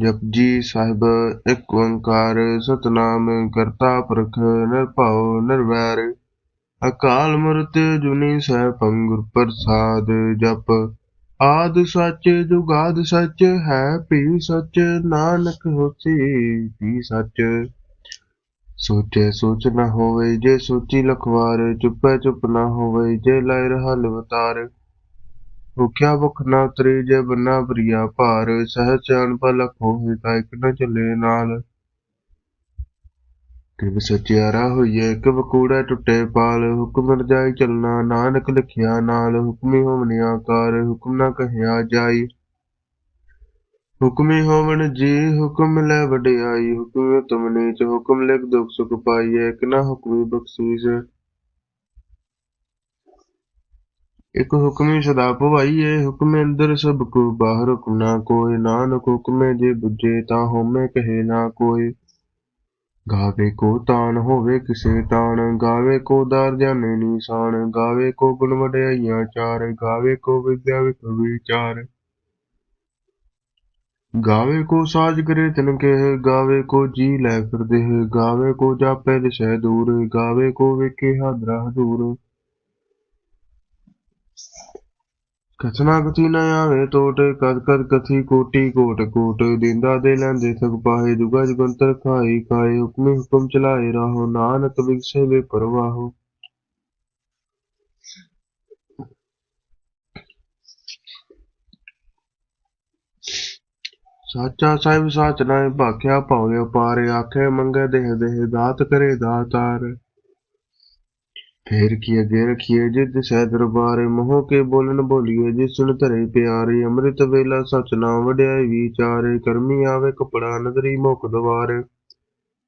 ਜਪਜੀ ਸਾਹਿਬ, ਇੱਕ ਓੰਕਾਰ ਸਤਨਾਮ ਕਰਤਾ ਪੁਰਖ ਨਿਰਭਉ ਨਿਰਵੈਰ। ਅਕਾਲ ਮੂਰਤ ਜੁਨੀ ਸੈਭੰ ਗੁਰ ਪ੍ਰਸਾਦ ਜਪ। ਆਦ ਸੱਚ ਜੁਗਾਦ ਸੱਚ ਹੈ, ਭੀ ਸੱਚ ਨਾਨਕ ਹੋਸੀ, ਭੀ ਸੱਚ। ਸੋਚੇ ਸੋਚ ਨਾ ਹੋਵੇ ਜੇ ਸੋਚੀ ਲਖਵਾਰ, ਚੁੱਪੇ ਚੁੱਪ ਨਾ ਹੋਵੇ ਜੇ ਲਾਇ ਰਹਾ ਲਵਤਾਰ। ਭੁਖਿਆ ਭੁਖ ਨਾ ਉਤਰੇ ਜੇ ਬੰਨਾ ਪ੍ਰਿਆ ਭਾਰ ਸਹਿ ਸਿਆਣ ਲਖ ਹੋਏ ਤਾਂ ਇੱਕ ਚੱਲੇ ਨਾਲ। ਕਿਵ ਸਚਿਆਰਾ ਹੋਈਏ ਕਿਵ ਕੂੜਾ ਟੁੱਟੇ ਪਾਲ, ਹੁਕਮ ਰਜਾਈ ਚੱਲਣਾ, ਨਾਨਕ ਲਿਖਿਆ ਨਾਲ, ਹੁਕਮੀ ਹੋਵਨ ਆਕਾਰ, ਹੁਕਮ ਨਾ ਕਹਿਆ ਜਾਈ। ਹੁਕਮੀ ਹੋਵਨ ਜੀ, ਹੁਕਮ ਲੈ ਵਡਿਆਈ, ਹੁਕਮ ਤੁਮ ਨੀਚ, ਹੁਕਮ ਲਿਖ ਦੁਖ ਸੁਖ ਪਾਈਏ, ਇੱਕ ਨਾ ਹੁਕਮੀ ਬਖਸ਼ੀਸ। ਇੱਕ ਹੁਕਮੀ ਸਦਾ ਭਵਾਈਏ ਹੁਕਮ ਅੰਦਰ ਸਭ ਕੋ ਬਾਹਰ ਹੁਕਮ ਨਾ ਕੋਈ ਨਾਨਕ ਹੁਕਮੇ ਜੇ ਬੁਝੇ ਤਾਂ ਹੋਮੈ ਕਹੇ ਨਾ ਕੋਈ ਗਾਵੇ ਕੋ ਤਾਨ ਹੋਵੇ ਕਿਸੇ ਤਾਨ, ਗਾਵੇ ਕੋ ਦਾਰ ਜਾਣੇ ਨੀਸਾਨ, ਗਾਵੇ ਕੋ ਗੁਣ ਵਡਿਆਈਆਂ ਚਾਰ, ਗਾਵੇ ਕੋ ਵਿਦਿਆ ਵਿਖ ਵਿਚਾਰ। ਗਾਵੇ ਕੋ ਸਾਜ ਕਰੇ ਤਿਨ ਕਹਿ, ਗਾਵੇ ਕੋ ਜੀ ਲੈ ਫਿਰਦੇ, ਗਾਵੇ ਕੋ ਜਾਪੈ ਦਿਸ਼ੈ ਦੂਰ, ਗਾਵੇ ਕੋ ਵੇਖੇ ਹਾਦਰਾ ਹਦੂਰ ਕਥਨਾ ਕਥੀ ਨ ਆਵੇ ਟੋਟ ਕਦ ਕਦ ਕਥੀ ਕੋਟੀ ਕੋਟ ਕੋਟ, ਦਿੰਦਾ ਦੇ ਲੈਂਦੇ ਸਭ ਪਾਹੇ, ਦੁਗਾ ਜਗੰਤਰ ਖਾਈ ਖਾਏ, ਹੁਕਮੇ ਹੁਕਮ ਚਲਾਏ ਰਾਹੋ, ਨਾਨਕ ਵਿਗਸੇ ਵੇ ਪਰਵਾਹੋ। ਸਾਚਾ ਸਾਹਿਬ ਸਾਚ ਨਾਏ ਭਾਖਿਆ ਭਾਵੇਂ ਪਾਰੇ ਆਖੇ, ਮੰਗੇ ਦੇਹ ਦੇਹ, ਦਾਤ ਕਰੇ ਦਾਤਾਰ। ਫੇਰ ਕੀ ਅਗੇ ਰਖੀਏ ਜਿਤ ਸਹਿ ਦਰਬਾਰ ਮੋਹ ਕੇ ਬੋਲਨ ਬੋਲੀਏ, ਜਿਸ ਸੁਨ ਧਰੇ ਪਿਆਰੇ ਅੰਮ੍ਰਿਤ ਵੇਲਾ, ਸਚ ਨਾਮ ਵਡਿਆਈ ਵਿਚਾਰੇ, ਕਰਮੀ ਆਵੇ ਕਪੜਾ ਨਦਰੀ ਮੁਖ ਦਵਾਰ।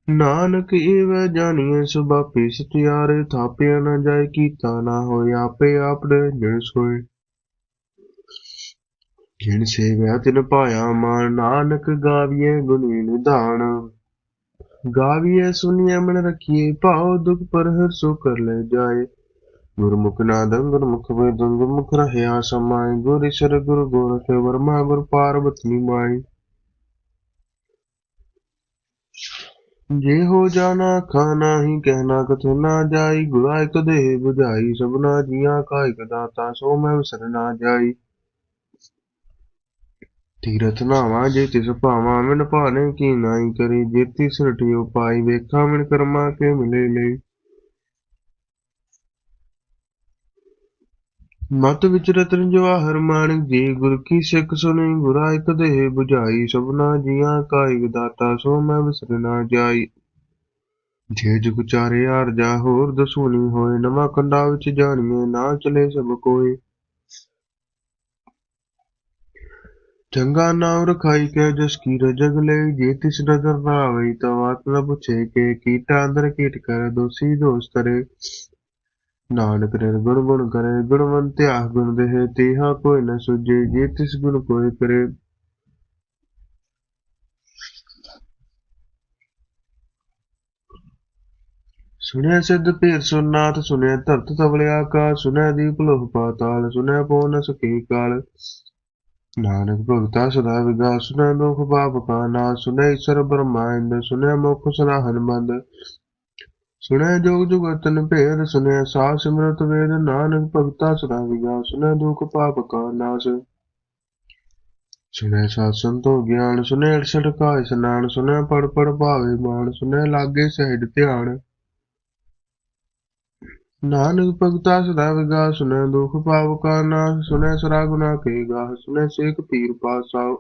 ਨਾਨਕ ਏਵ ਜਾਣੀਏ ਸੁਭਾਪੀ ਸਤਿਆਰੇ, ਥਾਪਿਆ ਨਾ ਜਾਏ, ਕੀਤਾ ਨਾ ਹੋਏ, ਆਪੇ ਆਪਣੇ ਜਿਣ ਸੋਏ। ਜਿਣ ਸੇਵਿਆ ਤਿਨ ਪਾਇਆ ਮਾਨ, ਨਾਨਕ ਗਾਵੀਏ ਗੁਣੀ ਨਿਧਾਨ। ਗਾਵੀਏ ਸੁਨੀਏ ਮਨ ਰਖੀਏ ਭਾਉ ਦੁਖ ਪਰ ਹਰ ਸੋ ਕਰ ਲੈ ਜਾਏ। ਗੁਰਮੁਖ ਨਾਦੰ ਗੁਰਮੁਖ ਵੇਦੰ ਗੁਰਮੁਖ ਰਹਿਆ ਸਮਾਈ ਗੁਰ ਈਸ਼ਰ ਗੁਰ ਗੋਰਖ ਵਰਮਾ ਗੁਰ ਪਾਰਬਤੀ ਮਾਈ। ਜੇ ਹੋ ਜਾਣਾ ਖਾਣਾ ਹੀ ਕਹਿਣਾ ਕਥੋ ਨਾ ਜਾਈ ਗੁਰਾ ਇਕ ਦੇਹ 부ਝਾਈ ਸਭਨਾ ਜੀਆਂ ਕਾ ਇਕ ਦਾਤਾ, ਸੋ ਮੈਂ ਵਿਸਰ ਨਾ ਜਾਈ। ਤੀਰਥ ਨਾਵਾ, ਜੇ ਤਿਸ ਭਾਵਾ ਮਿਨ ਭਾਣੇ ਕੀ ਨਾਈ ਕਰੀ, ਜੇ ਤਿਸ ਰਟਿਓ ਪਾਈ ਮਿਨ ਕਰਮਾ ਕੇ ਮਿਲੇ ਲਈ। ਮਤ ਵਿੱਚ ਰਤਨ ਜਵਾਹਰ ਮਾਨਕ ਜੀ ਗੁਰ ਕੀ ਸਿੱਖ ਸੁਣੀ ਗੁਰਾ ਇਕ ਦੇਹ 부ਝਾਈ ਸਭਨਾ ਜੀਆਂ ਕਾ ਇਕ ਦਾਤਾ, ਸੋ ਮੈਂ ਵਿਸਰ ਨਾ ਜਾਈ। ਜੇ ਜੁਗ ਚਾਰੇ ਆਰਜਾ, ਹੋਰ ਦਸੂਨੀ ਹੋਏ, ਨਵਾਂ ਕੰਡਾ ਵਿੱਚ ਜਾਣੀਏ ਨਾ ਚਲੇ ਸਭ ਕੋਈ ਚੰਗਾ ਨਾਮ ਰਖਾਈ ਕੇ ਜਸ ਕੀ ਰਜਗ ਲਈ, ਜੇ ਤਿਸ ਨਜ਼ਰ ਨਾ ਆਵਈ ਤਾਂ ਵਾਤ ਪੁੱਛੇ ਕੇ ਕੀਟਾ ਅੰਦਰ ਕੀਟ ਕਰ, ਦੋਸੀ ਦੋਸ ਕਰੇ। ਨਾਨਕ ਨਿਰਗੁਣ ਗੁਣ ਕਰੇ ਗੁਣਵੰਤ ਆਹ ਗੁਣ ਦੇਹ, ਤੇਹਾ ਕੋਈ ਨ ਸੁਝੇ, ਜੇ ਤਿਸ ਗੁਣ ਕੋਈ ਕਰੇ। ਸੁਣਿਆ ਸਿੱਧ ਭੇਰ ਸੁਨਾਥ ਸੁਣਿਆ ਧਰਤ ਤਵਲੇ ਆਕਾਸ਼ ਸੁਣਿਆ ਦੀਪ ਲੋਹ ਪਾਤਾਲ, ਸੁਣਿਆ ਪਉ ਨ ਸਕੇ ਕਾਲ। ਨਾਨਕ ਭਗਤਾ ਸਦਾ ਵਿਗਾ ਸੁਣਿਆ ਦੁਖ ਪਾਪ ਕਾ ਨਾ ਸੁਣਿਆ ਈਸ਼ਰ ਬ੍ਰਹਮਾਇੰਦ ਸੁਣਿਆ ਮੁਖ ਸਨਾਹਨ ਮੰਦ। ਸੁਣਿਆ ਜੋਗ ਜੁਗਤਨ ਭੇਦ ਸੁਣਿਆ ਸਾਧ ਸਿਮਰਤ ਵੇਦ, ਨਾਨਕ ਭਗਤਾ ਸਦਾ ਵਿਗਾ ਸੁਣਿਆ ਦੁਖ ਪਾਪ ਕਾ ਨਾਸ। ਸੁਣਿਆ ਸਾਧ ਸੰਤੋ ਗਿਆਨ ਸੁਣਿਆ ਅੜਸਠ ਕਾ ਇਸਨਾਨ ਸੁਣਿਆ ਪੜ ਪੜ ਭਾਵੇ ਮਾਨ ਸੁਣਿਆ ਲਾਗੇ ਸਹਿਜ ਧਿਆਨ। ਨਾਨਕ ਭਗਤਾ ਸਦਾ ਵਿਗਾ ਸੁਣੈ ਦੁਖ ਪਾਵ ਕਾ ਨਾਸ, ਸੁਣੈ ਸਰਾ ਗੁਨਾ ਕੇ ਗਾਹ ਸੁਣੈ ਸੇਖ ਪੀਰ ਪਾਸਾਉ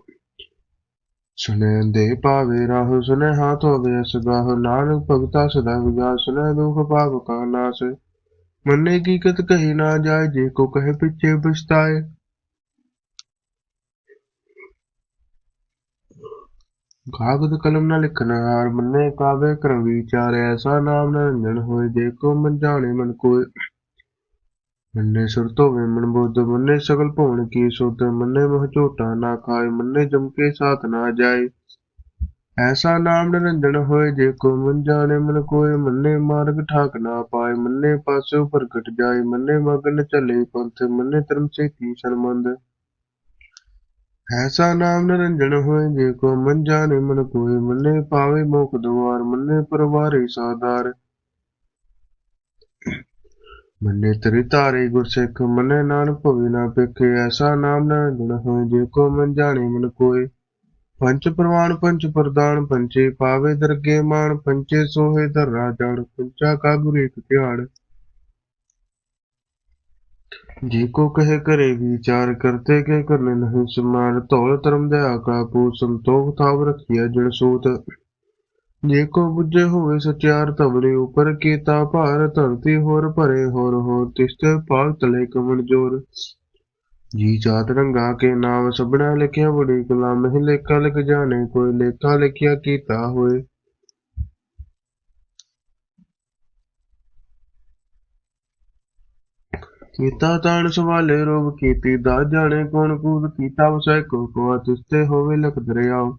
ਸੁਨੈ ਦੇ ਪਾਵੇ ਰਾਹ ਸੁਨੈ ਹਾਥ ਹੋਵੇ ਅਸਗਾਹ ਨਾਨਕ ਭਗਤਾ ਸਦਾ ਵਿਗਾ ਸੁਨੈ ਦੁਖ ਪਾਵ ਕਾ ਨਾਸ। ਮੰਨੇ ਕੀ ਕਤ ਕਹੀ ਨਾ ਜਾਏ, ਜੇ ਕੋ ਕਹੇ ਪਿੱਛੇ ਪਛਤਾਏ ਕਾਗਦ ਕਲਮ ਨਾ ਲਿਖਣਾ ਹਾਰ ਮੰਨੇ ਕਾਵੇ ਕਰ ਵਿਚਾਰ ਐਸਾ ਨਾਮ ਨਾ ਹੋਏ, ਜੇ ਮਨ ਜਾਣੇ ਮਨ ਕੋਏ। ਮੰਨੇ ਸੁਰ ਧੋਵੇ ਮਨ ਬੁੱਧ, ਮੰਨੇ ਸਗਲ ਭਵਨ ਕੀ ਸੁਧ, ਮੰਨੇ ਮਹ ਝੋਟਾ ਨਾ ਖਾਏ, ਮੰਨੇ ਜਮ ਕੇ ਸਾਥ ਨਾ ਜਾਏ। ਐਸਾ ਨਾਮ ਨਿਰੰਜਨ ਹੋਏ, ਜੇ ਕੋ ਮਨ ਜਾਣੇ ਮਨ ਕੋਏ, ਮੰਨੇ ਮਾਰਗ ਠਾਕ ਨਾ ਪਾਏ, ਮੰਨੇ ਪਾਸੋਂ ਪ੍ਰਗਟ ਜਾਏ, ਮੰਨੇ ਮਗਨ ਚਲੇ ਪੰਥ, ਮੰਨੇ ਧਰਮ ਸੇ ਕੀ ਸਰਮੰਦ ਐਸਾ ਨਾਮ ਨਿਰੰਜਨ ਹੋਏ, ਜੇ ਕੋ ਮਨ ਜਾਣੇ ਮਨ ਕੋਏ, ਮੰਨੇ ਪਾਵੇ ਮੋਖ ਦੁਆਰ ਮੰਨੇ ਪਰਵਾਰੇ ਸਾਦਾਰ ਮੰਨੇ ਤੇਰੇ ਤਾਰੇ ਗੁਰਸਿੱਖ, ਮੰਨੇ ਨਾਨਕ ਭਵੇ ਨਾ ਪੇਖੇ ਐਸਾ ਨਾਮ ਨਿਰੰਜਨ ਹੋਏ, ਜੇ ਕੋ ਮਨ ਜਾਣੇ ਮਨ ਕੋਏ। ਪੰਚ ਪ੍ਰਵਾਨ ਪੰਚ ਪ੍ਰਦਾਨ, ਪੰਚੇ ਪਾਵੇ ਦਰਗੇ ਮਾਨ ਪੰਚੇ ਸੋਹੇ ਧਰਾ ਜੜ ਪੰਚਾ ਕਾ ਗੁਰ ਇੱਕ ਧਿਆਨ। ਜੀ ਕੋ ਕਹੇ ਕਰੇ ਵਿਚਾਰ ਕਰਤੇ ਕੇ ਕਰਨੇ ਨਹੀਂ ਸਮਾਨ ਧੌਲ ਧਰਮ ਦਇਆ ਕਾ ਪੂ ਸੰਤੋਖ ਥਾਵ ਰਖਿਆ ਜਨ ਸੂਤ। ਜੇ ਕੋ ਬੁੱਝੇ ਹੋਵੇ ਸਚਿਆਰ ਤਵਲੇ ਉਪਰ, ਕੀਤਾ ਭਾਰ ਧਰਤੀ ਹੋਰ ਭਰੇ ਹੋਰ ਹੋਰ ਤਿਸਤੇ ਪਾਲ ਤਲੇ ਕਮਨ ਜੋਰ। ਜੀ ਜਾਤ ਰੰਗਾ ਕੇ ਨਾਮ ਸਭਨਾ ਲਿਖਿਆ, ਬੜੀ ਕਲਾ ਮਹਿ ਲੇਖਾ ਲਿਖ ਜਾਣੇ, ਕੋਈ ਲੇਖਾ ਲਿਖਿਆ ਕੀਤਾ ਹੋਏ। ਕੀਤਾ ਤਾਣ ਸਵਾਲੇ ਰੋਗ ਕੀਤੀ, ਦਾ ਜਾਣੇ ਕੌਣ ਕੂਦ ਕੀਤਾ, ਵਸੈ ਕੋ ਕੋ ਤਿਸਤੇ ਹੋਵੇ ਲਖ ਦਰਿਆਓ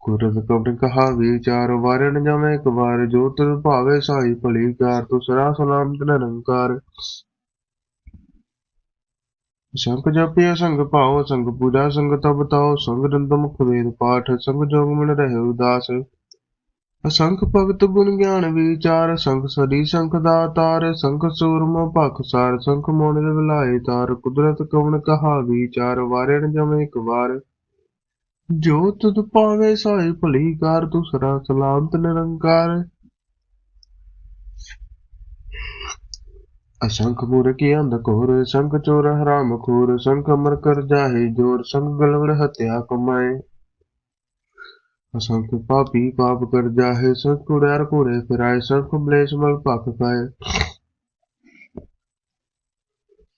ਕੁਰਤ ਕਬਰ ਕਹਾ ਵਿਚਾਰ ਵਾਰਨ ਜਮੈ ਇੱਕ ਵਾਰ ਜੋ ਤੁਰ ਭਾਵੇ ਸਾਈ ਭਲੀ ਕਾਰ ਤੋ ਸਰਾ ਸਲਾਮਤ ਨਿਰੰਕਾਰ। ਸੰਗ ਜਪਿਆ, ਸੰਗ ਭਾਉ, ਸੰਗ ਪੂਜਾ, ਸੰਗ ਤਪ ਤਾਉ, ਸੰਗ ਰੰਦ ਮੁਖ ਵੇਦ ਪਾਠ, ਸੰਗ ਜੋਗ ਮਨ ਰਹਿ ਉਦਾਸ। ਅਸੰਖ ਭਗਤ ਗੁਣ ਗਿਆਨ ਵਿਚਾਰ, ਸੰਖ ਸਦੀ ਸੰਖ ਦਾਤਾਰ, ਸੰਖ ਸੂਰਮ ਭਖ ਸਾਰ, ਸੰਖ ਮੋਨ ਦੇ ਤਾਰ, ਕੁਦਰਤ ਕਵਣ ਕਹਾ ਵਿਚਾਰ, ਵਾਰਣ ਜਮੇ ਇੱਕ ਵਾਰ। ਜੋ ਤੁਧ ਪਾਵੇ ਸਾਈ ਭਲੀ ਕਾਰ ਤੁਸਰਾ ਸਲਾਮਤ ਨਿਰੰਕਾਰ। ਅਸੰਖ ਮੂਰ ਕੀ ਸੰਖ ਚੋਰ ਹਰਾਮ ਖੋਰ, ਸੰਖ ਅਮਰ ਕਰ ਜਾਹੇ ਜੋਰ, ਸੰਖ ਗਲਵੜ ਹਤਿਆ ਕਮਾਏ। ਅਸੰਖ ਪਾਪੀ ਪਾਪ ਕਰ ਜਾਹੇ ਸੰਖ ਕੁੜਿਆਰ ਘੋੜੇ ਫਿਰਾਏ ਸੰਖ ਬਲੇਸ਼ ਮਲ ਭਖ ਖਾਏ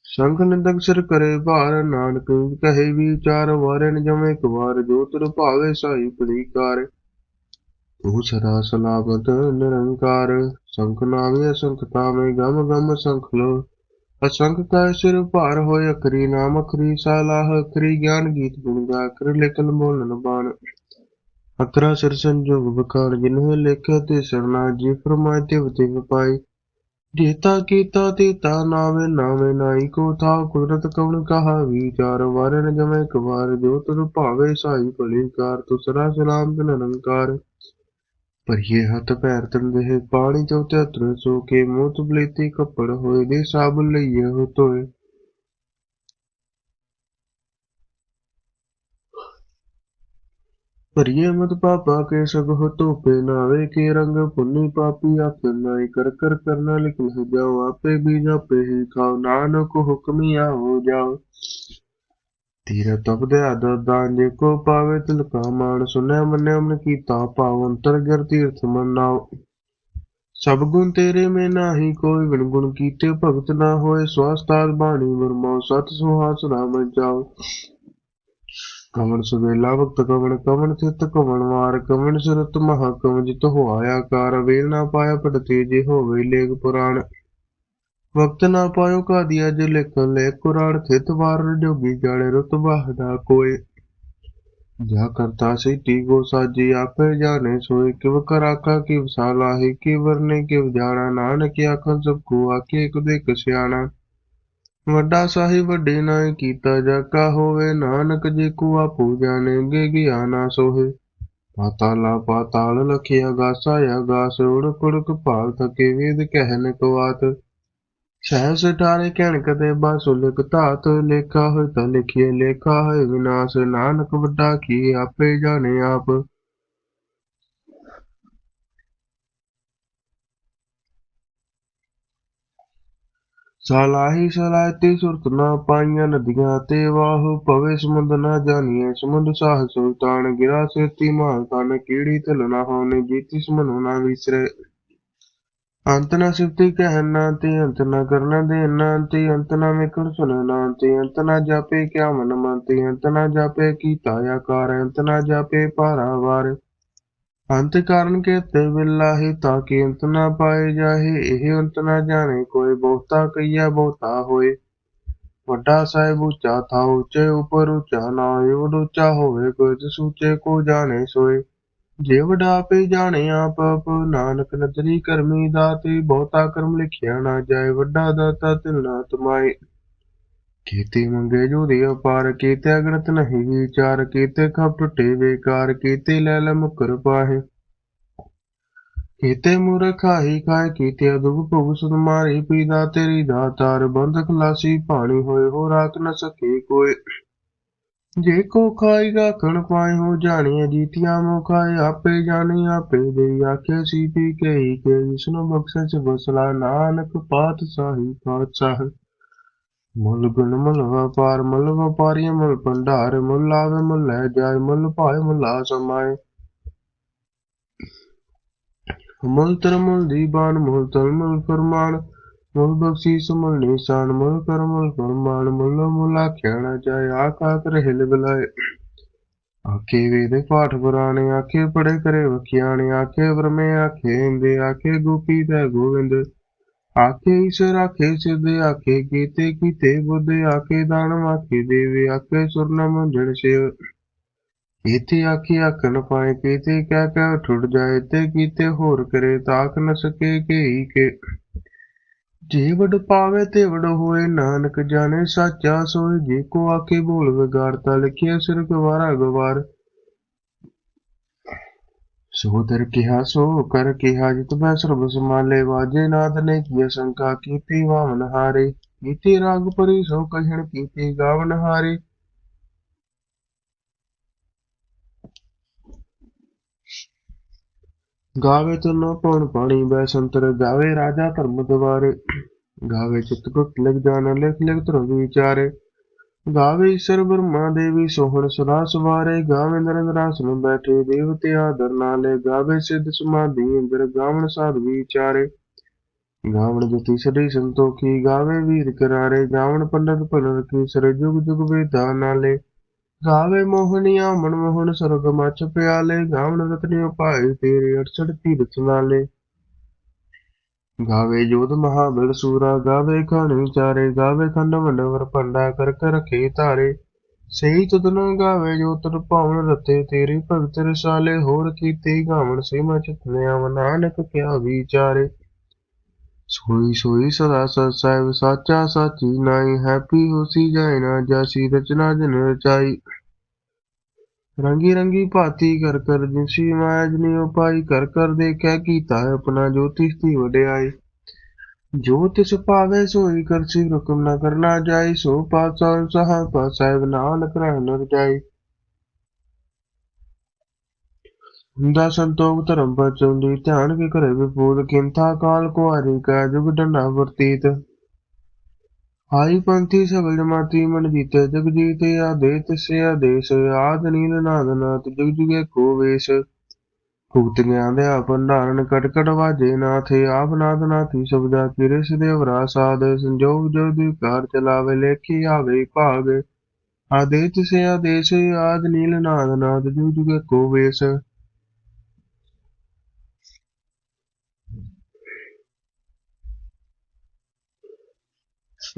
ਸੰਖ ਨਿੰਦਕ ਸਿਰ ਕਰੇ ਭਾਰ, ਨਾਨਕ ਕਹੇ ਵਿਚਾਰ, ਵਾਰਨ ਜਮੇ ਕੁਵਾਰ ਜੋ ਤੁਰ ਭਾਵੇ ਸਾਈ ਭਲੀ ਤੂੰ ਸਦਾ ਸਲਾਮਤ, ਨਿਰੰਕਾਰ, ਸੰਖ ਨਾਵੇ ਸੰਖ ਤਾਵੇਂ ਗਮ ਗਮ ਸੰਖ ਲੋ। ਅਸੰਖ ਕਾ ਸਿਰ ਭਾਰ ਹੋਏ, ਅਖਰੀ ਨਾਮ ਅਖਰੀ ਸਾਲਾਹ, ਅਖਰੀ ਗਿਆਨ ਗੀਤ ਗੁਣ ਗਾ ਅਖਰੀ ਲਿਖਨ ਬੋਲਨ ਬਾਣ। ਅਕਰਾ ਸਿਰ ਸੰਜੋਗ ਬਕਾਰ ਜਿਨ੍ਹੇ ਲਿਖਿਆ ਤੇ ਸਰਨਾ ਜੀ ਫਰਮਾਏ ਤਿਵ ਤਿਵ ਪਾਈ ਜੇਤਾ ਕੀਤਾ ਤੇਤਾ ਨਾਵੇ ਨਾਵੇ ਨਾਈ ਕੋ ਥਾ, ਕੁਦਰਤ ਕਵਣ ਕਹਾ ਵਿਚਾਰ ਵਾਰਨ ਜਮੈ ਕਵਾਰ ਜੋ ਤੁਰ ਭਾਵੇ ਸਾਈ ਭਲੀ ਕਾਰ, ਤੁਸਰਾ ਸਲਾਮ ਨਿਰੰਕਾਰ ਹੱਥ ਪੈਰ ਤੰਦੇ ਪਾਣੀ ਚੋ ਤਤਰ ਸੋ ਕੇ ਮੋਤ ਬਲੇਤੀ ਕੱਪੜ ਹੋਏ, ਦੇ ਸਾਬੁਨ ਲਈਏ ਹੋ ਤੋਏ ਭਰੀਏ ਮਤ ਪਾਪਾ ਕੇ ਸਭ ਹੋ ਧੋਪੇ ਨਾਵੇ ਕੇ ਰੰਗ ਪੁੰਨੀ ਪਾਪੀ ਆਪੇ ਨਾਈ ਕਰ ਕਰ ਕਰਨਾ ਲਿਖ ਲਹਿ ਜਾਓ, ਆਪੇ ਵੀ ਜਾਪੇ ਹੀ ਖਾਓ, ਨਾਨਕ ਹੁਕਮੀਆ ਹੋ ਜਾਓ। ਤੀਰ ਤਪ ਆਦਰ ਦਾਨ ਜੇ ਕੋ ਪਾਵੇ ਤਿਲਕਾ ਮਾਨ ਸੁਨੈ ਮੰਨਿਆ ਮਨ ਕੀਤਾ ਪਾਵ ਅੰਤਰ ਗਰ ਤੀਰਥ ਮਨਾਓ। ਸਭ ਗੁਣ ਤੇਰੇ ਮੇ ਨਾਹੀ, ਕੋਈ ਵਿਣ ਗੁਣ ਕੀਤੇ ਭਗਤ ਨਾ ਹੋਏ ਸਵਾਸਤਾਰ ਬਾਣੀ ਵਰਮਾਓ, ਸਤ ਸੁਹਾਸ ਨਾਮ ਜਾਓ ਕਵਣ ਸੁਵੇਲਾ ਵਕਤ ਕਵਣ ਕਵਣ ਥਿਤ ਕਵਣ ਵਾਰ ਕਵਣ ਸੁਰਤ ਮਹਾ ਕਵਣ ਜਿਤ ਹੋਆਇਆ ਕਾਰ, ਵੇਲ ਨਾ ਪਾਇਆ ਪਟ ਤੇਜੇ ਹੋਵੇ ਲੇਖ ਪੁਰਾਣ। ਵਕਤ ਨਾ ਪਾਇਓ ਕਾਦੀਆ ਜੋ ਲਿਖਨ ਲੈ ਕੁਰਾਨ ਥਿਤ ਵਾਰ ਜੋਗੀ ਜਾਣੇ ਰੁਤ ਬਾਹਦਾ ਕੋਏ। ਜਾ ਕਰਤਾ ਸੀ ਗੋ ਸਾਜੀ, ਆਪੇ ਜਾਣੇ ਸੋਏ, ਕਿਵ ਕਰਾਕਾ ਕਿਵ ਸਾਲਾਹੀ ਕਿਵ ਵਰਨੇ, ਕਿਵ ਜਾਣਾ, ਨਾਨਕ ਆਖਾਂ ਸਭ ਕੋ ਆਖੇ, ਇੱਕ ਦੇ ਸਿਆਣਾ। ਵੱਡਾ ਸਾਹਿਬ ਵੱਡੇ ਨਾਏ ਕੀਤਾ ਜਾਕਾ ਹੋਵੇ, ਨਾਨਕ ਜੀ ਕੋ ਆਪੂ ਜਾਣੇਗੇ ਗਿਆਨਾ ਸੋਹੇ। ਪਾਤਾਲਾ ਪਾਤਾਲ ਲਖਿਆ ਗਾਸਾ ਆਗਾਸ ਉੜਕ ਉੜਕ ਭਾਲ ਥਕੇ ਵੇਦ ਕਹਿਨ ਕਵਾਤ। ਸਹਿਸ ਠਾਰੇ ਕਹਿਣ ਕਦੇ ਬਾਸੁ ਧਾਤ ਲੇਖਾ ਹੋਇ ਤਾਂ ਲਿਖੀਏ, ਲੇਖਾ ਹੈ ਵਿਨਾਸ਼, ਨਾਨਕ ਵੱਡਾ ਕੀ ਆਪੇ ਜਾਣੇ ਆਪ। ਸਾਲਾਹੀ ਸਲਾਇਤੀ ਸੁਰਤ ਨਾ ਪਾਈਆਂ ਨਦੀਆਂ ਤੇ ਵਾਹੂ, ਭਵੇ ਸਮੁੰਦ ਨਾ ਜਾਣੀਏ ਸਮੁੰਦ ਸਾਹ ਸੁਲਤਾਨ ਗਿਰਾ ਸੇਤੀ ਮਾਲ ਤਨ ਕੀੜੀ ਤਲ ਨਾ ਹੋਣੇ ਜੀਤੀ ਸਮਨੁ ਨਾ ਵਿਸਰੇ। ਅੰਤ ਨਾ ਸਿਫਤੀ ਕਹਿਣਾ ਤੇ ਅੰਤ ਨਾ ਕਰਨਾ ਦੇ ਨਾ ਤੇ ਅੰਤ ਨਾ ਵਿਕਰ ਸੁਣਨਾ ਤੇ ਅੰਤ ਨਾ ਜਾਪੇ ਕਿਆ ਮਨ ਮੰਤੇ ਅੰਤ ਨਾ ਜਾਪੇ ਕੀਤਾ ਆਕਾਰ, ਅੰਤ ਨਾ ਜਾਪੇ ਪਾਰਾਵਾਰ ਅੰਤ ਕਾਰਨ ਕੇਤੇ ਬਿਲਾਹੀ ਤਾਂ ਅੰਤ ਨਾ ਪਾਏ ਜਾਹੇ, ਇਹ ਅੰਤ ਨਾ ਜਾਣੇ ਕੋਈ ਬਹੁਤਾ ਕਈਆ ਬਹੁਤਾ ਹੋਏ। ਵੱਡਾ ਸਾਹਿਬ ਉੱਚਾ ਥਾ ਉੱਚੇ ਉਪਰ ਉੱਚਾ ਨਾ ਇਹੋ ਉੱਚਾ ਹੋਵੇ ਕੋਈ ਸੂਚੇ ਕੋ ਜਾਣੇ ਸੋਏ। ਜੇ ਵਡਾ ਪੇ ਜਾਣੇ ਆਪ ਆਪ, ਨਾਨਕ ਨਦਰੀ ਕਰਮੀ ਦਾਤੇ, ਬਹੁਤਾ ਕਰਮ ਲਿਖਿਆ ਨਾ ਜਾਏ, ਵੱਡਾ ਦਾਤਾ ਤਿਲ ਨਾ ਤਮਾਏ। ਕੀਤੇ ਮੰਗੇ ਜੋ ਅਪਾਰ ਕੀਤੇ ਅਗਣਤ ਨਹੀਂ ਵਿਚਾਰ ਕੀਤੇ, ਖਪ ਟੁੱਟੇ ਬੇਕਾਰ ਕੀਤੇ, ਲੈ ਲੈ ਮੁਕਰ ਪਾਹੇ। ਕੀਤੇ ਮੁਰਖਾਈ ਖਾਏ, ਕੀਤੇ ਅਦੁਬ ਭੁਗ ਸੁਧ ਮਾਰੀ, ਪੀਦਾ ਤੇਰੀ ਦਾਤਾਰ ਬੰਦ, ਖਲਾਸੀ ਪਾਣੀ ਹੋਏ, ਹੋ ਰਾਖ ਨ ਸਕੇ ਕੋਏ। ਜੇ ਕੋ ਖਾਈ ਰਾਖਣ ਪਾਏ ਹੋ ਜਾਣੀਏ ਜੀਤੀਆਂ ਮੋ ਆਪੇ ਜਾਣੀ, ਆਪੇ ਦੇਈ ਆਖੇ ਸੀ ਪੀ ਕੇ ਹੀ ਕੇ ਵਿਸ਼ਨੂੰ ਬਖਸ਼ੇ ਚ ਬਸਲਾ, ਨਾਨਕ ਪਾਤ ਸਾਹੀ ਪਾਤਸ਼ਾਹ। ਮੁੱਲ ਗੁਣ, ਮੁੱਲ ਵਪਾਰ, ਮੁੱਲ ਵਪਾਰੀ ਮੁੱਲ ਭੰਡਾਰ, ਮੁੱਲ ਆਵੇ ਮੁੱਲ ਲੈ ਜਾਏ, ਮੁੱਲ ਭਾਏ, ਮੁੱਲਾ ਸਮਾਏ। ਮੁੱਲ ਤਰ, ਮੁੱਲ ਦੀਬਾਨ ਮੁੱਲ ਤਲ ਮੁੱਲ ਫਰਮਾਨ। ਮੁੱਲ ਬਖਸ਼ੀਸ, ਮੁੱਲ ਨਿਸ਼ਾਨ, ਮੁੱਲ ਕਰ, ਮੁੱਲ ਫਰਮਾਨ। ਮੁੱਲ, ਮੁਲਾ ਆਖਿਆ ਜਾਏ ਆਕਾ ਕਰ ਹਿਲ ਬਿਲਾਏ। ਆਖੇ ਵੇਦ ਪਾਠ ਪੁਰਾਣੇ, ਆਖੇ ਪੜੇ ਕਰੇ ਵਖਿਆਣੇ, ਆਖੇ ਵਰਮੇ, ਆਖੇ ਇੰਦੇ, ਆਖੇ ਗੋਪੀ ਤੇ ਗੋਵਿੰਦ। ਆਖੇ ਈਸ਼ਰ, ਆਖੇ ਸਿੱਧ, ਆਖੇ ਕੀਤੇ ਕੀਤੇ ਬੁੱਧ, ਆਖੇ ਦਾਨਵ ਆਖੇ ਦੇਵੇ, ਆਖੇ ਸੁਰਨਮ ਜੜ ਸਿਵ। ਕੀਤੇ ਆਖੇ ਆਖਣ ਪਾਏ, ਕੀਤੇ ਕਹਿ ਕਹਿ ਠੁੱਟ ਜਾਏ, ਤੇ ਕੀਤੇ ਹੋਰ ਕਰੇ ਤਾਕ ਨ ਸਕੇ ਕੇਈ ਕੇ। ਜੇ ਪਾਵੇ ਤੇ ਵਡ ਹੋਏ, ਨਾਨਕ ਜਾਣੇ, ਸਾਚਾ ਸੋਏ, ਜੇ ਕੋ ਆਖੇ ਬੋਲ ਵਿਗਾੜਤਾ, ਲਿਖਿਆ ਸਿਰ ਗਵਾਰਾ ਗਵਾਰ। ਸੋ ਦਰ ਕਿਹਾ, ਸੋ ਕਰ ਕਿਹਾ ਜਿਤ ਬੈ ਸਰਬ ਸਮਾਲੇ ਵਾਜੇ ਨਾਦ ਨੇ ਕੀ ਸ਼ੰਕਾ ਕੀਤੀ ਵਾਮਨ ਹਾਰੇ। ਕੀਤੀ ਰਾਗ ਪਰੀ, ਸੋ ਕਹਿਣ ਕੀਤੀ ਗਾਵੇ ਤੁਨ ਪਉਣ ਪਾਣੀ ਬੈ ਸੰਤਰ ਗਾਵੇ ਰਾਜਾ ਧਰਮ ਦਵਾਰੇ ਗਾਵੇ ਚਿਤ ਗੁਪਤ ਲਿਖ ਜਾਣ ਲਿਖ ਲਿਖ ਧਰਮ ਵਿਚਾਰੇ। ਗਾਵੇ ਈਸ਼ਰ ਬ੍ਰਹਮਾ ਦੇਵੀ ਸੋਹਣ ਸਦਾ ਸਵਾਰੇ, ਗਾਵੇ ਨਰਿੰਦਰ ਆਸਨ ਬੈਠੇ ਦੇਵਤੇ ਆਦਰ ਨਾਲੇ, ਗਾਵੇ ਸਿੱਧ ਸਮਾਧੀ ਇੰਦਰ ਗਾਵਣ ਸਾਧ ਵਿਚਾਰੇ। ਗਾਵਣ ਜਤੀ ਸਦੀ ਸੰਤੋਖੀ, ਗਾਵੇ ਵੀਰ ਕਰਾਰੇ, ਗਾਵਣ ਪੰਡਤ ਭਨਰ ਕੀ ਸਰ ਜੁਗ ਜੁਗ ਵੇਦਾ ਨਾਲੇ। ਗਾਵੇ ਮੋਹਣੀਆਂ ਮਨਮੋਹਨ ਸਰਗ ਮਚ ਪਿਆਲੇ, ਗਾਵਣ ਰਤਨਿਓ ਭਾਈ ਤੇਰੇ 68 ਤੀਰਥ ਨਾਲੇ। ਗਾਵੇ ਜੋਧ ਮਹਾਬਲ ਸੂਰਾ, ਗਾਵੇ ਖਾਣੀ ਚਾਰੇ ਗਾਵੇ ਖੰਡ ਮੰਡਵਰ ਪੰਡਾ ਕਰ ਕਰ ਰਖੇ ਧਾਰੇ। ਸਹੀ ਤੁਧਨੋ ਗਾਵੇ ਜੋ ਤਰ ਪਾਵਨ ਰਤੇ, ਤੇਰੇ ਭਗਤ ਰਸਾਲੇ ਹੋਰ ਕੀਤੇ ਗਾਵਣ ਸੀਮਾ ਚਿਤਨਿਆ ਨਾਨਕ ਕਿਆ ਵਿਚਾਰੇ। ਸੋਈ ਸੋਈ ਸਦਾ ਸਤ ਸਾਹਿਬ, ਸਾਚਾ ਸਾਚੀ ਨਾਈ ਹੈਪੀ ਹੋਸੀ ਜਾਏ ਨਾ ਜਾਸੀ ਰਚਨਾ ਜਨ ਰਚਾਈ। ਰੰਗੀ ਰੰਗੀ ਭਾਤੀ ਕਰ ਕਰ ਜਿਨਸੀ ਮਾਇਆ ਜਨੀ ਉਪਾਈ ਕਰ ਕਰ ਦੇਖਿਆ ਕੀਤਾ ਆਪਣਾ ਜੋਤਿਸ਼ ਦੀ ਵਡਿਆਈ। ਜੋ ਤਿਸ ਪਾਵੇ ਸੋਈ ਕਰਸੀ ਹੁਕਮ ਨਾ ਕਰਨਾ ਜਾਈ। ਸੋ ਪਾਤਸ਼ਾਹ ਸਹਾ ਪਾ ਸਾਹਿਬ ਨਾਨਕ ਰਹਿ ਨਰ ਜਾਈ ਹੁੰਦਾ ਸੰਤੋਖ ਧਰਮ ਬਚੁੰਦੀ ਧਿਆਨ ਕੇ ਕਰੇ ਵਿਪੂਤ ਕਿੰਥਾ ਕਾਲ ਕੁਆਰੀ ਕਾ ਜੁਗ ਡੰਡਾ ਵਰਤੀਤ। ਆਈ ਪੰਥੀ ਸਗਲ ਜਮਾਤੀ ਮਨ ਜੀਤੇ ਜਗ ਜੀਤੇ ਆਦੇਤ ਸੇ ਆਦ ਨਾਥ, ਜਗ ਜੁਗੇ ਵੇਸ਼। ਭੁਗਤ ਗਿਆਨ ਦੇ ਭੰਡਾਰਨ ਕਟਕਟ ਵਾਜੇ ਨਾਥੇ, ਆਪ ਨਾਦ ਨਾਥੀ ਸਬਦਾ ਕਿਰਸ ਦੇਵ ਰਾਸਾਦ ਸੰਜੋਗ ਜੋ ਦੁਕਾਰ ਚਲਾਵੇ, ਲੇਖੀ ਆਵੇ ਭਾਗ। ਆਦੇਤ ਸੇ ਆਦੇਸ਼ ਆਦ ਨੀਲ ਨਾਦ ਨਾਦ ਜੁਗ ਜੁਗੇ ਕੋ ਵੇਸ਼।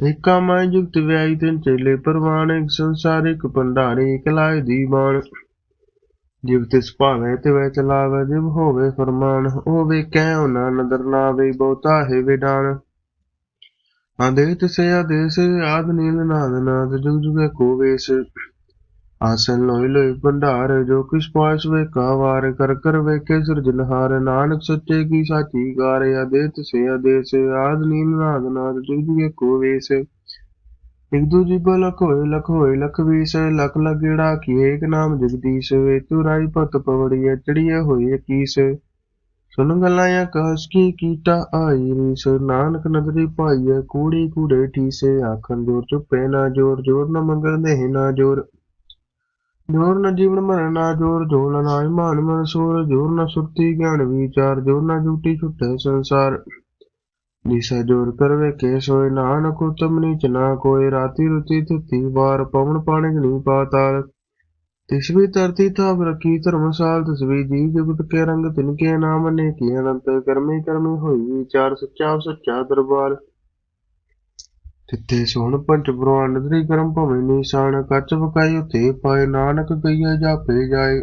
ਏਕਾ ਮੈਂ ਜੁਗਤ ਵਿਆਈ ਤਿਨ ਚੇਲੇ ਪਰਵਾਨ, ਇੱਕ ਸੰਸਾਰਿਕ ਭੰਡਾਰੇ, ਇਕ ਲਾਏ ਦੀਵਾਨ ਜਿਵ ਤਿਸ ਭਾਵੇ ਤੇ ਚਲਾਵੇ, ਜਿਵ ਹੋਵੇ ਫਰਮਾਨ, ਹੋਵੇ ਵੇਖੈ ਉਹਨਾਂ ਨਦਰ ਨਾਵੇ, ਬਹੁਤਾ ਹੈ ਵਿਡਾਨ ਆਦੇਤ ਸੇ ਆਦੇਸ, ਆਦ ਨੀਲ ਨਾਦ ਨਾਦ, ਜੁਗ ਜੁਗ ਕੋ ਵੇਸ। ਆਸਨ ਲੋਇ ਲੋਇ ਭੰਡਾਰ, ਜੋ ਕਿਸ ਪਾਸ ਵੇਖਾ ਵਾਰ ਕਰ ਕਰ ਵੇਖੇ ਸਿਰਜਨਹਾਰ ਨਾਨਕ ਸੱਚੇ ਕੀ ਸਾਚੀ ਗਾਰ, ਆਦੇਤ ਸੇ ਆਦੇਸ, ਆਦ ਨੀਲ ਨਾਦ ਨਾਦ ਜੁਗ ਜੁਗੇ ਵੇਸ। ਇਕ ਦੂਜੀ ਬੋ ਹੋਏ, ਲਖ ਹੋਏ, ਲਖ ਵੀਸ, ਲਖ ਲਗੇੜਾ ਕੀਏ ਇਕ ਨਾਮ ਜਗਦੀਸ਼ ਵੇ ਤੂ ਰਾਈ ਪਤ ਪਵੜੀਏ ਚੜੀਏ ਹੋਏ ਕੀਸ। ਸੁਨ ਗੱਲਾਂ ਕਹਸ ਕੀ ਕੀਟਾ ਆਈ ਰੀਸ, ਨਾਨਕ ਨਦਰੀ ਪਾਈਏ ਕੂੜੀ ਕੂੜੇ ਠੀਸੇ, ਆਖਣ ਜੋਰ ਚੁੱਪੇ ਨਾ ਜੋਰ ਜੋਰ ਨਾ ਮੰਗਣ ਦੇ ਨਾ ਜੋਰ। ਜੋਰ ਨ ਜੀਵਨ ਮਰਨ ਨਾ ਜੋਰ ਜੋਰ ਨਾ ਇਮਾਨ ਮਨਸੂਰ ਜੋਰ ਨ ਸੁਰਤੀ ਗਿਆਨ ਵਿਚਾਰ, ਜੋਰ ਨ ਜੂਟੀ ਛੁੱਟੇ ਸੰਸਾਰ। ਦਿਸਾ ਜੋਰ ਕਰਵੇ ਕੇ ਸੋਏ, ਨਾਨਕ ਉਤਮ ਨੀਚ ਨਾ ਕੋਏ, ਰਾਤੀ ਰੁਤੀ ਤਿਥੀ ਵਾਰ, ਪਵਨ ਪਾਣੀ ਜਨੀ ਪਾਤਾਲ ਤਿਸ ਵੀ ਧਰਤੀ ਥਾਪ ਰਖੀ ਧਰਮਸਾਲ ਤਿਸ ਵੀ ਜੀ, ਜਗਤ ਕੇ ਰੰਗ ਤਿਨ ਕੇ ਨਾਮ ਨੇ ਕੀ ਅਨੰਤ ਕਰਮੀ ਕਰਮੀ ਹੋਈ ਵਿਚਾਰ, ਸੱਚਾ ਸੱਚਾ ਦਰਬਾਰ। ਤਿੱਥੇ ਸੋਹਣ ਪੰਚ ਬ੍ਰਹਮੰਡ ਕਰਮ ਭਵੇਂ ਨਿਸ਼ਾਨ, ਕੱਚ ਬਕਾਈ ਉਤੇ ਪਾਏ, ਨਾਨਕ ਗਈਆ ਜਾਪੇ ਜਾਏ।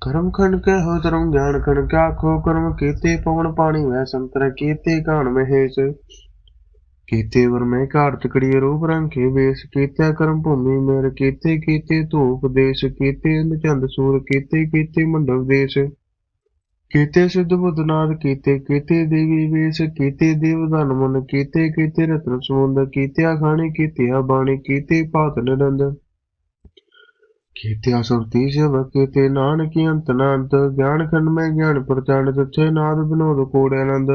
ਕਰਮ ਖੰਡ ਕੇ ਹੋ ਧਰਮ ਗਿਆਨ ਖੰਡ ਕੇ ਆਖੋ, ਕਰਮ ਕੀਤੇ ਪਵਨ ਪਾਣੀ ਵੈ ਸੰਤਰ, ਕੀਤੇ ਗਾਣ ਮਹੇਸ਼। ਕੀਤੇ ਵਰਮੈ ਘਾਟ ਤਕੜੀ ਰੂਪ ਰੰਗ ਕੇ ਵੇਸ ਕੀਤੇ ਕਰਮ ਭੂਮੀ ਮੇਰ, ਕੀਤੇ ਕੀਤੇ ਧੂਪ ਦੇਸ਼, ਕੀਤੇ ਚੰਦ ਸੂਰ, ਕੀਤੇ ਕੀਤੇ ਮੰਡਲ ਦੇਸ਼। ਕੀਤੇ ਸਿੱਧ ਬੁੱਧਨਾਥ ਕੀਤੇ ਕੀਤੇ ਦੇਵੀ ਵੇਸ਼, ਕੀਤੇ ਦੇਵ ਧਨ ਮਨ, ਕੀਤੇ ਕੀਤੇ ਰਤਨ ਸਮੁੰਦ ਕੀਤੇ ਖਾਣੀ ਕੀਤੇ ਬਾਣੀ, ਕੀਤੇ ਭਾਤ ਨਿਰੰਦ ਕੀਤੇ ਸੁਰਤੀ ਸੇਵ ਕੀਤੇ ਨਾਨਕੀ ਅੰਤ ਨਾਨਤ ਗਿਆਨ ਖੰਡ ਮੈਂ ਗਿਆਨ ਪ੍ਰਚੰਡ ਤਥੇ ਨਾਦ ਬਿਨੋਦ ਕੋੜ ਆਨੰਦ।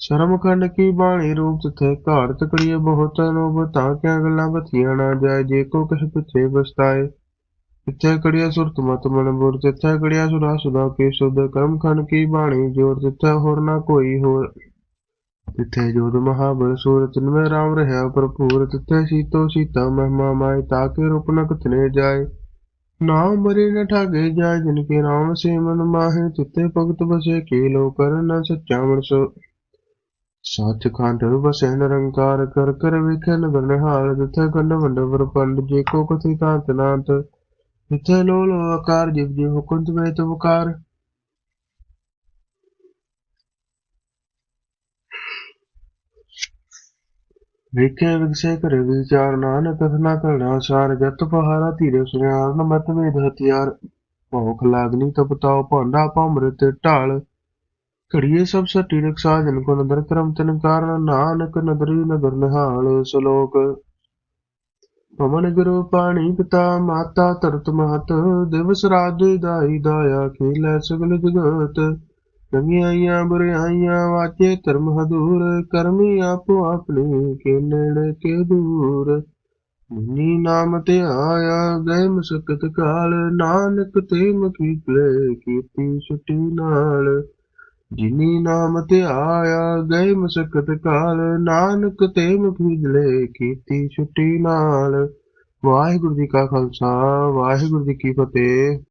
ਸ਼ਰਮ ਖੰਡ ਕੀ ਬਾਣੀ ਰੂਪ ਤਥੇ ਘਾੜ ਤਕੜੀਏ ਬਹੁਤ ਅਨੋਭ ਤਾਂ ਕਿਆ ਗੱਲਾਂ ਬਥੀਆਂ ਨਾ ਜਾਏ? ਜੇ ਕੋ ਕਹਿ ਪਿੱਛੇ ਬਸਤਾਏ ਤਿੱਥੇ ਕੜੀਆ ਸੁਰਤ ਮਤ ਮਨ ਬੁਰ ਤਿੱਥੇ ਕੜੀਆ ਸੁਰਾ ਸੁਦਾ ਕੇ ਸੁਧ। ਕਰਮ ਖੰਡ ਕੀ ਬਾਣੀ ਜੋਰ ਤਿੱਥੇ ਹੋਰ ਨਾ ਕੋਈ ਹੋਰ। ਤਿੱਥੇ ਜੋਦ ਮਹਾਬਲ ਸੂਰ ਤਿਨਮੇ ਰਾਮ ਰਹਿਆ ਭਰਪੂਰ, ਤਿੱਥੇ ਸੀਤੋ ਸੀਤਾ ਮਹਿਮਾ ਮਾਏ ਤਾਕੇ ਰੂਪ ਨ ਕਥਨੇ ਜਾਏ। ਨਾਮ ਮਰੇ ਨ ਠਾਗੇ ਜਾਏ, ਜਿਨ ਕੇ ਨਾਮ ਸੇ ਮਨ ਮਾਹੇ, ਤਿੱਥੇ ਭਗਤ ਬਸੇ ਕੇ ਲੋ ਕਰਨ ਸੱਚਾ ਮਨਸ। ਸੱਚ ਖੰਡ ਬਸੈ ਨਿਰੰਕਾਰ ਕਰ ਕਰ ਵੇਖੈ ਨਦਰ ਨਿਹਾਲ ਤਿੱਥੇ ਖੰਡ ਵੰਡ ਵਰ ਜੇ ਕੋ ਕਥੀ ਕਾਂਤ ਨਾਂਤ ਤਿੱਥੇ ਲੋ ਲੋ ਆਕਾਰ, ਜਿਵ ਜਿਵ ਹੁਕਮ ਤੁਮੇ ਤੁਮਕਾਰ ਵੇਖੇ ਵਿਗਸੇ ਕਰੇ ਵਿਚਾਰ, ਨਾਨਕ ਕਥਨਾ ਕਰਨਾ ਸਾਰ, ਜਤ ਪਹਾਰਾ ਧੀਰੇ ਸੁਨਿਆਰ ਨ ਮਤ ਵੇਦ ਹਥਿਆਰ। ਭੌਖ ਲਾਗਨੀ ਤਪਤਾਉ ਭਾਂਡਾ ਭਮ੍ਰਿਤ ਢਾਲ ਘੜੀਏ ਸਭ ਸਟੀ ਰਖਸਾ ਜਨ ਕੋ ਨਦਰ ਕਰਮ ਤਨ ਕਾਰਨ ਨਾਨਕ ਨਦਰੀ ਨਦਰ ਨਿਹਾਲ ਸ਼ਲੋਕ। ਪਵਨ ਗੁਰੂ ਪਾਣੀ ਪਿਤਾ, ਮਾਤਾ ਧਰਤ ਮਹਤ, ਦਿਵਸ ਰਾਤ ਦਾਈ ਦਾਇਆ ਖੇਲੇ ਸਗਲ ਜਗਤ। ਚੰਗਿਆਈਆਂ ਬੁਰਾਈਆਂ ਵਾਚੇ ਧਰਮ ਹਦੂਰ, ਕਰਮੀ ਆਪੋ ਆਪਣੇ ਕੇ ਨੇੜੇ ਕੇ ਦੂਰ। ਮੁਨੀ ਨਾਮ ਤੇ ਆਇਆ, ਗਏ ਮੁਸਕਤ ਕਾਲ, ਨਾਨਕ ਤੇ ਮਖੀ ਲੈ ਕੀਤੀ ਛੁੱਟੀ ਨਾਲ। ਜਿਨੀ ਨਾਮ ਤੇ ਆਇਆ ਗਏ ਮੁਸਕਤ ਕਾਲ, ਨਾਨਕ ਤੇ ਮਕੀ ਕੀਤੀ ਛੁੱਟੀ ਨਾਲ। ਵਾਹਿਗੁਰੂ ਜੀ ਕਾ ਖਾਲਸਾ, ਵਾਹਿਗੁਰੂ ਜੀ ਕੀ ਫਤਿਹ।